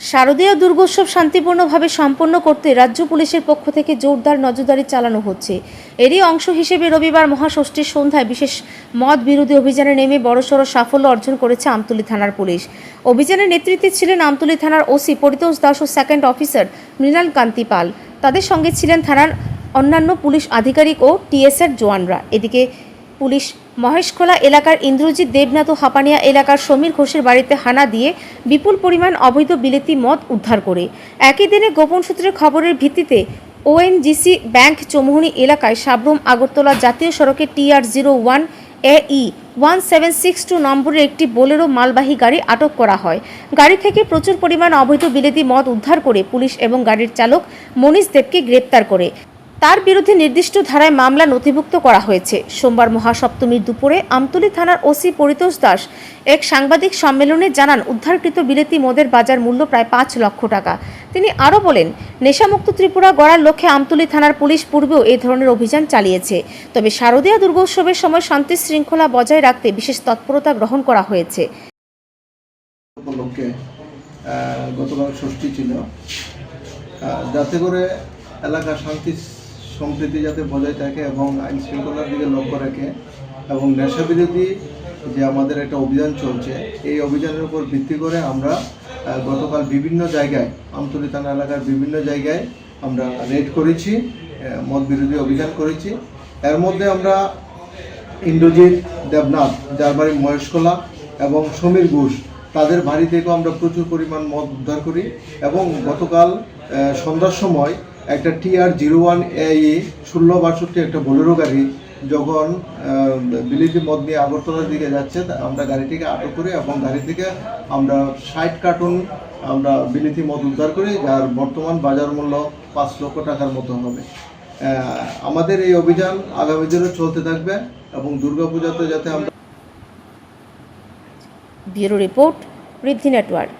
শারদীয় দুর্গোৎসব শান্তিপূর্ণভাবে সম্পন্ন করতে রাজ্য পুলিশের পক্ষ থেকে জোরদার নজরদারি চালানো হচ্ছে। এরই অংশ হিসেবে রবিবার মহাষষ্ঠীর সন্ধ্যায় বিশেষ মদ বিরোধী অভিযানে নেমে বড়সড় সাফল্য অর্জন করেছে আমতলী থানার পুলিশ। অভিযানের নেতৃত্বে ছিলেন আমতলী থানার ওসি পরিতোষ দাস ও সেকেন্ড অফিসার মৃণাল কান্তি পাল। তাদের সঙ্গে ছিলেন থানার অন্যান্য পুলিশ আধিকারিক ও টিএসআর জওয়ানরা। এদিকে পুলিশ মহেশখোলা এলাকার ইন্দ্রজিৎ দেবনাথ হাপানিয়া এলাকার সমীর ঘোষের বাড়িতে হানা দিয়ে বিপুল পরিমাণ অবৈধ বিলেতি মদ উদ্ধার করে। একই দিনে গোপন সূত্রের খবরের ভিত্তিতে ওএনজিসি ব্যাংক চৌমুহনী এলাকায় সাবরুম আগরতলা জাতীয় সড়কে TR zero one A E one seven six two নম্বরের একটি বোলেরো মালবাহী গাড়ি আটক করা হয়। গাড়ি থেকে প্রচুর পরিমাণ অবৈধ বিলেতি মদ উদ্ধার করে পুলিশ এবং গাড়ির চালক মনীষ দেবকে গ্রেপ্তার করে। তার বিরুদ্ধে নির্দিষ্ট ধারায় মামলা নথিভুক্ত করা হয়েছে। সোমবার মহাসপ্তমীর দুপুরে আমতলী থানার ওসি পরিতোষ দাস এক সাংবাদিক সম্মেলনে জানান, উদ্ধারকৃত বিলেতি মদের বাজার মূল্য প্রায় পাঁচ লক্ষ টাকা। তিনি আরও বলেন, নেশামুক্ত ত্রিপুরা গড়ার লক্ষ্যে আমতলী থানার পুলিশ পূর্বেও এই ধরনের অভিযান চালিয়েছে। তবে শারদীয়া দুর্গোৎসবের সময় শান্তি শৃঙ্খলা বজায় রাখতে বিশেষ তৎপরতা গ্রহণ করা হয়েছে। গতকাল ষষ্ঠী ছিল। যাতে করে এলাকা শান্তি সম্প্রীতি যাতে বজায় থাকে এবং আইন শৃঙ্খলার দিকে লক্ষ্য রাখে এবং নেশা বিরোধী যে আমাদের একটা অভিযান চলছে, এই অভিযানের উপর ভিত্তি করে আমরা গতকাল বিভিন্ন জায়গায়, আমতলী থানা এলাকার বিভিন্ন জায়গায় আমরা রেড করেছি মদ বিরোধী অভিযান করেছি। এর মধ্যে আমরা ইন্দ্রজিৎ দেবনাথ, যার বাড়ি মহেশকলা এবং সমীর ঘোষ, তাদের বাড়ি থেকেও আমরা প্রচুর পরিমাণ মদ উদ্ধার করি এবং গতকাল সন্ধ্যার সময় একটা টিআর জিরো ওয়ান এ ষোলো বাষট্টি একটা বোলেরো গাড়ি, যখন বিলিতি মদ নিয়ে আগরতলার দিকে যাচ্ছে আমরা গাড়িটিকে আটক করি এবং গাড়ি থেকে আমরা ষাট কার্টুন আমরা বিলিতি মদ উদ্ধার করি, যার বর্তমান বাজার মূল্য পাঁচ লক্ষ টাকার মতো হবে। আমাদের এই অভিযান আগামী দিনে চলতে থাকবে এবং দুর্গাপূজাতে যাতে আমরা ব্যুরো রিপোর্ট ঋদ্ধি নেটওয়ার্ক।